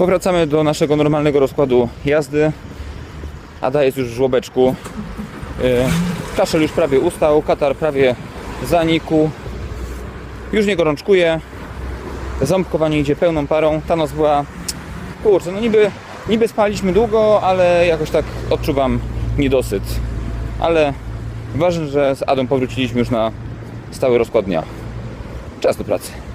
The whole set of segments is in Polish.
Powracamy do naszego normalnego rozkładu jazdy. Ada jest już w żłobeczku. Yy, Kaszel już prawie ustał, katar prawie zanikł. Już nie gorączkuje. Ząbkowanie idzie pełną parą. Ta noc była... Kurczę, no niby, niby spaliśmy długo, ale jakoś tak odczuwam niedosyt. Ale ważne, że z Adą powróciliśmy już na stały rozkład dnia. Czas do pracy.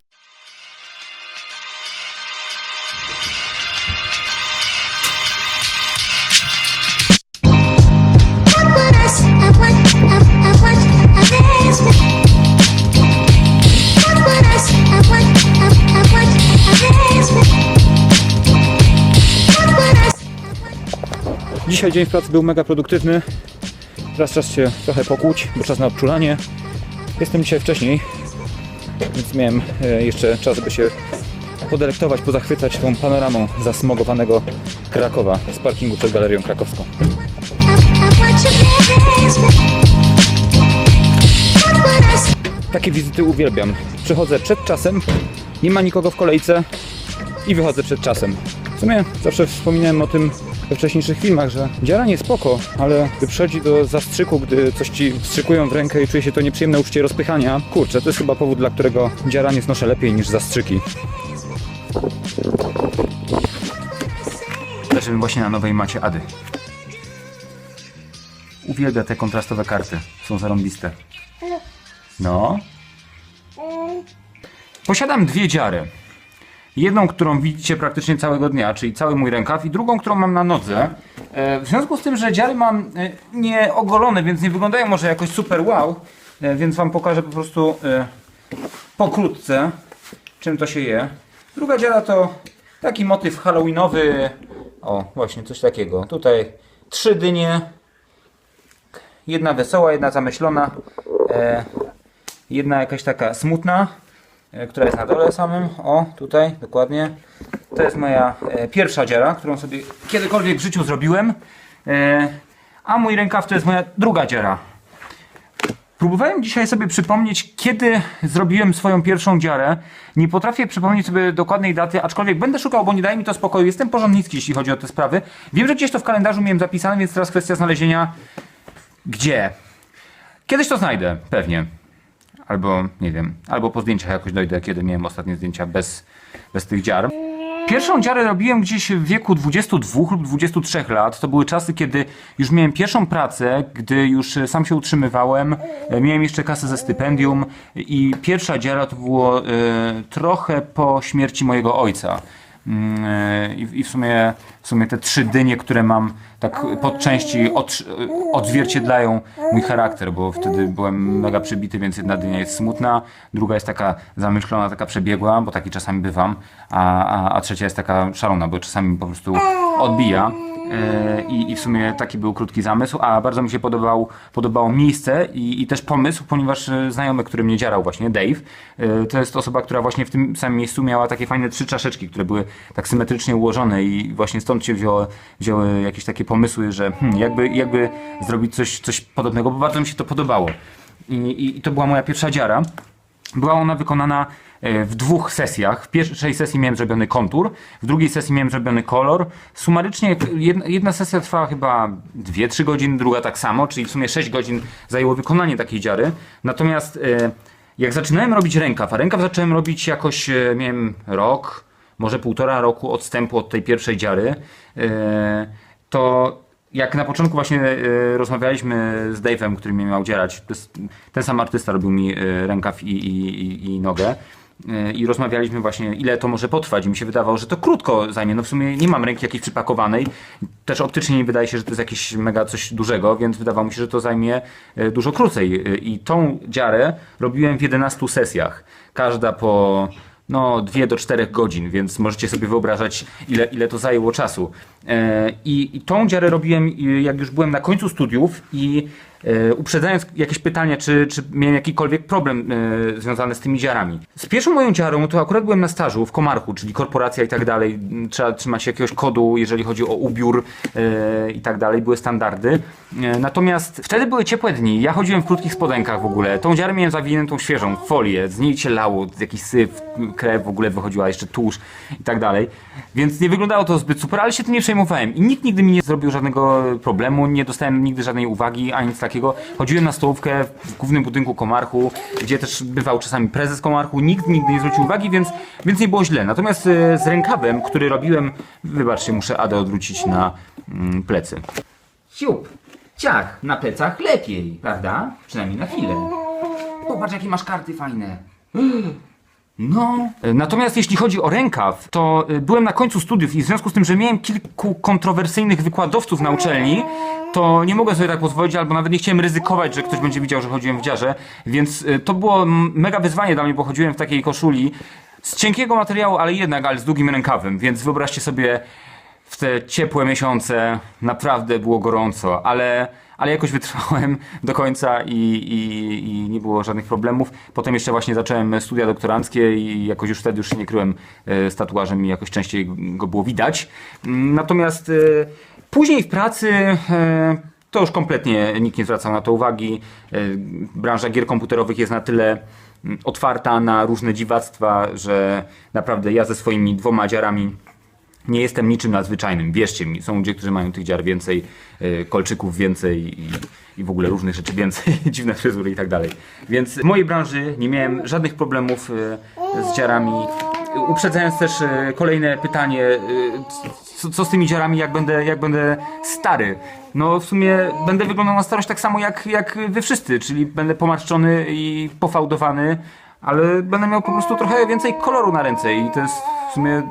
Dzisiaj dzień w pracy był mega produktywny. Teraz czas się trochę pokłuć, bo czas na odczulanie. Jestem dzisiaj wcześniej, więc miałem e, jeszcze czas, by się podelektować, pozachwycać tą panoramą zasmogowanego Krakowa z parkingu przed Galerią Krakowską. Takie wizyty uwielbiam. Przychodzę przed czasem, nie ma nikogo w kolejce i wychodzę przed czasem. W sumie zawsze wspominałem o tym we wcześniejszych filmach, że dziaranie spoko, ale gdy przychodzi do zastrzyku, gdy coś ci wstrzykują w rękę i czuje się to nieprzyjemne uczucie rozpychania, kurczę, to jest chyba powód, dla którego dziaranie znoszę lepiej niż zastrzyki. Leżymy właśnie na nowej macie Ady. Uwielbia te kontrastowe karty. Są zarąbiste. No. Posiadam dwie dziary. Jedną, którą widzicie praktycznie całego dnia, czyli cały mój rękaw, i drugą, którą mam na nodze. E, W związku z tym, że dziary mam e, nie ogolone, więc nie wyglądają może jakoś super wow, e, więc Wam pokażę po prostu pokrótce, czym to się je. Druga dziara to taki motyw halloweenowy. O, właśnie coś takiego. Tutaj trzy dynie. Jedna wesoła, jedna zamyślona. Jedna jakaś taka smutna, która jest na dole samym. O, tutaj, dokładnie. To jest moja e, pierwsza dziara, którą sobie kiedykolwiek w życiu zrobiłem. E, a mój rękaw to jest moja druga dziara. Próbowałem dzisiaj sobie przypomnieć, kiedy zrobiłem swoją pierwszą dziarę. Nie potrafię przypomnieć sobie dokładnej daty, aczkolwiek będę szukał, bo nie daje mi to spokoju. Jestem porządnicki, jeśli chodzi o te sprawy. Wiem, że gdzieś to w kalendarzu miałem zapisane, więc teraz kwestia znalezienia gdzie. Kiedyś to znajdę, pewnie. Albo, nie wiem, albo po zdjęciach jakoś dojdę, kiedy miałem ostatnie zdjęcia bez, bez tych dziar. Pierwszą dziarę robiłem gdzieś w wieku 22 lub 23 lat. To były czasy, kiedy już miałem pierwszą pracę, gdy już e, sam się utrzymywałem. E, Miałem jeszcze kasę ze stypendium i pierwsza dziara to było e, trochę po śmierci mojego ojca. Mm, e, I, w sumie, w sumie te trzy dynie, które mam tak pod części od, odzwierciedlają mój charakter, bo wtedy byłem mega przybity, więc jedna dynia jest smutna, druga jest taka zamyślona, taka przebiegła, bo taki czasami bywam, a, a, a trzecia jest taka szalona, bo czasami po prostu odbija. E, I, I w sumie taki był krótki zamysł, a bardzo mi się podobał, podobało miejsce i, i też pomysł, ponieważ e, znajomy, który mnie dzierał właśnie, Dave, e, to jest osoba, która właśnie w tym samym miejscu miała takie fajne trzy czaszeczki, które były tak symetrycznie ułożone i właśnie stąd się wzięło, wzięły jakieś takie pomysły, że hmm, jakby, jakby zrobić coś, coś podobnego, bo bardzo mi się to podobało. I, i to była moja pierwsza dziara. Była ona wykonana e, w dwóch sesjach. W pierwszej sesji miałem zrobiony kontur, w drugiej sesji miałem zrobiony kolor. Sumarycznie jedna, jedna sesja trwała chyba 2-3 godziny, druga tak samo, czyli w sumie 6 godzin zajęło wykonanie takiej dziary. Natomiast e, jak zaczynałem robić rękaw, a rękaw zacząłem robić jakoś, e, miałem rok, może półtora roku odstępu od tej pierwszej dziary, to jak na początku właśnie e, rozmawialiśmy z Dave'em, który mnie miał dzierać, ten sam artysta robił mi e, rękaw i, i, i, nogę. E, I rozmawialiśmy właśnie, ile to może potrwać. I mi się wydawało, że to krótko zajmie. No w sumie nie mam ręki jakiejś przypakowanej. Też optycznie nie wydaje się, że to jest jakieś mega coś dużego, więc wydawało mi się, że to zajmie dużo krócej. I tą dziarę robiłem w 11 sesjach. Każda po no 2 do 4 godzin, więc możecie sobie wyobrażać, ile, ile to zajęło czasu. E, I, I tą dziarę robiłem, jak już byłem na końcu studiów i uprzedzając jakieś pytania, czy, czy miałem jakikolwiek problem e, związany z tymi dziarami. Z pierwszą moją dziarą to akurat byłem na stażu w Komarchu, czyli korporacja i tak dalej. Trzeba trzymać jakiegoś kodu, jeżeli chodzi o ubiór e, i tak dalej, były standardy. E, natomiast wtedy były ciepłe dni, ja chodziłem w krótkich spodenkach w ogóle. Tą dziarę miałem zawiniętą świeżą folię, z niej się lało, jakiś syf, krew w ogóle wychodziła, jeszcze tłuszcz i tak dalej. Więc nie wyglądało to zbyt super, ale się tym nie przejmowałem. I nikt nigdy mi nie zrobił żadnego problemu, nie dostałem nigdy żadnej uwagi, ani nic takiego. Chodziłem na stołówkę w głównym budynku Komarchu, gdzie też bywał czasami prezes Komarchu. Nikt nigdy nie zwrócił uwagi, więc, więc nie było źle. Natomiast e, z rękawem, który robiłem, wybaczcie, muszę Adę odwrócić na mm, plecy. Siup, ciach, na plecach lepiej, prawda? Przynajmniej na chwilę. Popatrz, jakie masz karty fajne. No. Natomiast jeśli chodzi o rękaw, to y, byłem na końcu studiów i w związku z tym, że miałem kilku kontrowersyjnych wykładowców na uczelni, to nie mogłem sobie tak pozwolić, albo nawet nie chciałem ryzykować, że ktoś będzie widział, że chodziłem w dziarze, więc y, to było mega wyzwanie dla mnie, bo chodziłem w takiej koszuli z cienkiego materiału, ale jednak, ale z długim rękawem, więc wyobraźcie sobie w te ciepłe miesiące naprawdę było gorąco, ale, ale jakoś wytrwałem do końca i, i, i nie było żadnych problemów. Potem jeszcze właśnie zacząłem studia doktoranckie i jakoś już wtedy już się nie kryłem e, z tatuażem i jakoś częściej go było widać. Natomiast e, później w pracy e, to już kompletnie nikt nie zwracał na to uwagi. E, Branża gier komputerowych jest na tyle mm, otwarta na różne dziwactwa, że naprawdę ja ze swoimi dwoma dziarami nie jestem niczym nadzwyczajnym, wierzcie mi. Są ludzie, którzy mają tych dziar więcej, y, kolczyków więcej i, i w ogóle różnych rzeczy więcej, dziwne fryzury i tak dalej. Więc w mojej branży nie miałem żadnych problemów y, z dziarami. Uprzedzając też y, kolejne pytanie, co, co z tymi dziarami, jak będę, jak będę stary? No w sumie będę wyglądał na starość tak samo jak, jak wy wszyscy, czyli będę pomarszczony i pofałdowany, ale będę miał po prostu trochę więcej koloru na ręce i to jest w sumie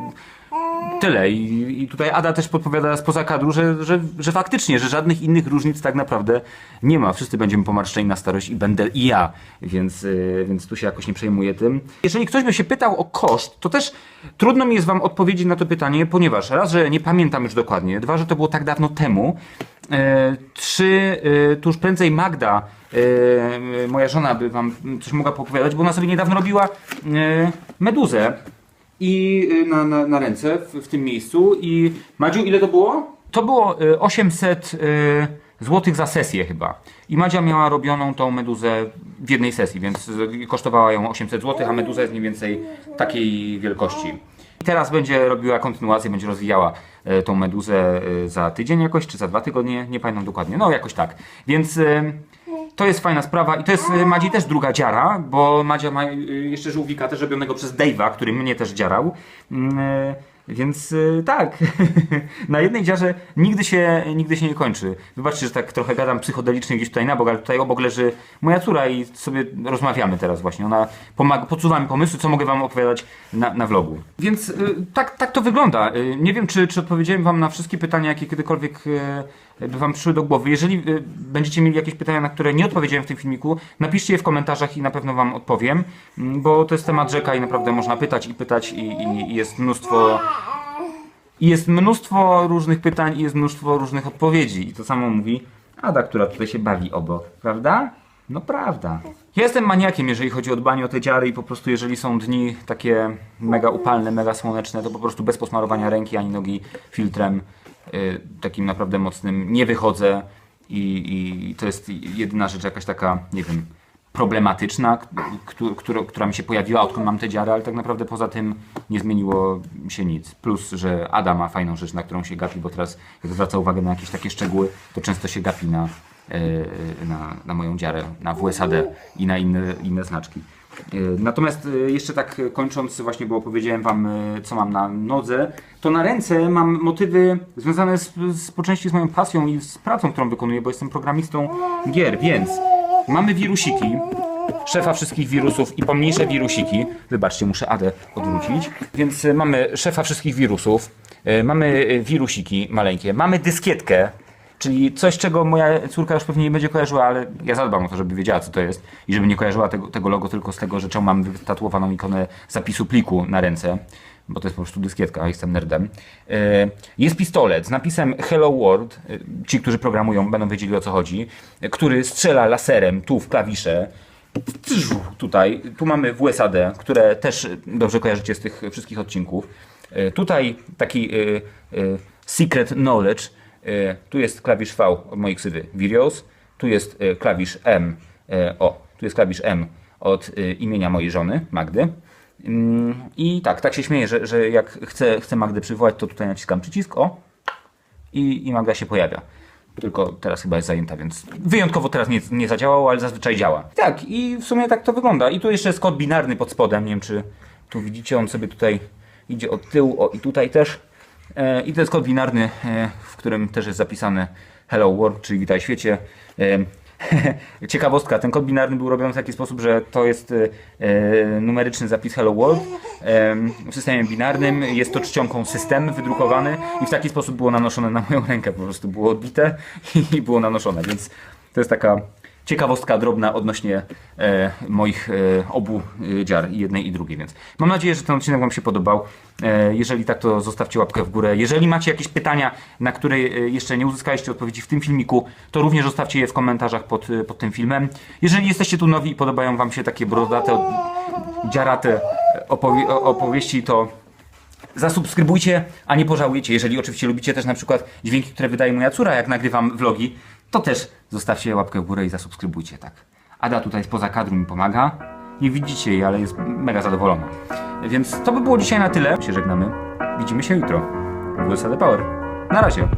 tyle. I, I tutaj Ada też podpowiada spoza kadru, że, że, że faktycznie, że żadnych innych różnic tak naprawdę nie ma. Wszyscy będziemy pomarszczeni na starość i będę i ja, więc, yy, więc tu się jakoś nie przejmuję tym. Jeżeli ktoś by się pytał o koszt, to też trudno mi jest wam odpowiedzieć na to pytanie, ponieważ raz, że nie pamiętam już dokładnie, dwa, że to było tak dawno temu, yy, trzy, yy, tu już prędzej Magda, yy, moja żona by wam coś mogła popowiadać, bo ona sobie niedawno robiła meduzę i y, na, na, na ręce w, w tym miejscu. I Madziu, ile to było? To było y, 800 y, złotych za sesję chyba. I Madzia miała robioną tą meduzę w jednej sesji, więc y, kosztowała ją 800 zł, a meduza jest mniej więcej takiej wielkości. I teraz będzie robiła kontynuację, będzie rozwijała y, tą meduzę y, za tydzień jakoś, czy za dwa tygodnie, nie pamiętam dokładnie, no jakoś tak. Więc y, to jest fajna sprawa i to jest y, Madzi też druga dziara, bo Madzia ma y, jeszcze żółwika też robionego przez Dave'a, który mnie też dziarał. Więc y, tak, na jednej dziarze nigdy się, nigdy się nie kończy. Wybaczcie, że tak trochę gadam psychodelicznie gdzieś tutaj na bok, ale tutaj obok leży moja córa i sobie rozmawiamy teraz właśnie. Ona pomaga, podsuwa mi pomysły, co mogę wam opowiadać na, na vlogu. Więc y, tak, tak to wygląda. Y, nie wiem, czy, czy odpowiedziałem wam na wszystkie pytania, jakie kiedykolwiek y, by wam przyszły do głowy. Jeżeli y, będziecie mieli jakieś pytania, na które nie odpowiedziałem w tym filmiku, napiszcie je w komentarzach i na pewno wam odpowiem, mm, bo to jest temat rzeka i naprawdę można pytać i pytać i, i jest mnóstwo i jest mnóstwo różnych pytań i jest mnóstwo różnych odpowiedzi. I to samo mówi Ada, która tutaj się bawi obok, prawda? No prawda. Ja jestem maniakiem, jeżeli chodzi o dbanie o te dziary i po prostu jeżeli są dni takie mega upalne, mega słoneczne, to po prostu bez posmarowania ręki ani nogi filtrem y, takim naprawdę mocnym nie wychodzę i, i to jest jedyna rzecz jakaś taka, nie wiem, problematyczna, któ- która, mi się pojawiła, odkąd mam te dziary, ale tak naprawdę poza tym nie zmieniło się nic. Plus, że Ada ma fajną rzecz, na którą się gapi, bo teraz jak zwraca uwagę na jakieś takie szczegóły, to często się gapi na, e, na, na moją dziarę, na WSAD i na inne, inne znaczki. E, Natomiast e, jeszcze tak kończąc, właśnie bo opowiedziałem Wam, e, co mam na nodze, to na ręce mam motywy związane z, z, po części z moją pasją i z pracą, którą wykonuję, bo jestem programistą gier, więc mamy wirusiki, szefa wszystkich wirusów i pomniejsze wirusiki. Wybaczcie, muszę Adę odwrócić. Więc e, mamy szefa wszystkich wirusów, e, mamy e, wirusiki maleńkie, mamy dyskietkę, czyli coś, czego moja córka już pewnie nie będzie kojarzyła, ale ja zadbam o to, żeby wiedziała, co to jest i żeby nie kojarzyła tego, tego logo tylko z tego, że czemu mam wytatuowaną ikonę zapisu pliku na ręce. Bo to jest po prostu dyskietka, a jestem nerdem. E, Jest pistolet z napisem Hello World. E, Ci, którzy programują, będą wiedzieli o co chodzi. Który strzela laserem tu w klawisze. Tutaj, tu mamy WSAD, które też dobrze kojarzycie z tych wszystkich odcinków. E, Tutaj taki secret knowledge. Tu jest klawisz V od mojej ksywy Virios. Tu jest klawisz M. O, tu jest klawisz M od imienia mojej żony, Magdy. Mm, I tak, tak się śmieję, że, że jak chcę, chcę Magdę przywołać, to tutaj naciskam przycisk, o, i, i Magda się pojawia. Tylko teraz chyba jest zajęta, więc wyjątkowo teraz nie, nie zadziałało, ale zazwyczaj działa. Tak, i w sumie tak to wygląda. I tu jeszcze jest kod binarny pod spodem, nie wiem czy tu widzicie, on sobie tutaj idzie od tyłu, o i tutaj też. E, I to jest kod binarny, e, w którym też jest zapisane Hello World, czyli witaj świecie. E, Ciekawostka, ten kod binarny był robiony w taki sposób, że to jest e, e, numeryczny zapis Hello World w systemie binarnym. Jest to czcionką system wydrukowany i w taki sposób było nanoszone na moją rękę. Po prostu było odbite i było nanoszone, więc to jest taka ciekawostka drobna odnośnie e, moich e, obu e, dziar, jednej i drugiej, więc mam nadzieję, że ten odcinek Wam się podobał. E, jeżeli tak, to zostawcie łapkę w górę. Jeżeli macie jakieś pytania, na które e, jeszcze nie uzyskaliście odpowiedzi w tym filmiku, to również zostawcie je w komentarzach pod, e, pod tym filmem. Jeżeli jesteście tu nowi i podobają Wam się takie brodate, od- dziarate opowie- opowieści, to zasubskrybujcie, a nie pożałujecie. Jeżeli oczywiście lubicie też na przykład dźwięki, które wydaje moja córa, jak nagrywam vlogi, to też zostawcie łapkę w górę i zasubskrybujcie, tak. Ada tutaj spoza kadru mi pomaga. Nie widzicie jej, ale jest mega zadowolona. Więc to by było dzisiaj na tyle. Się żegnamy. Widzimy się jutro. WSAD Power. Na razie.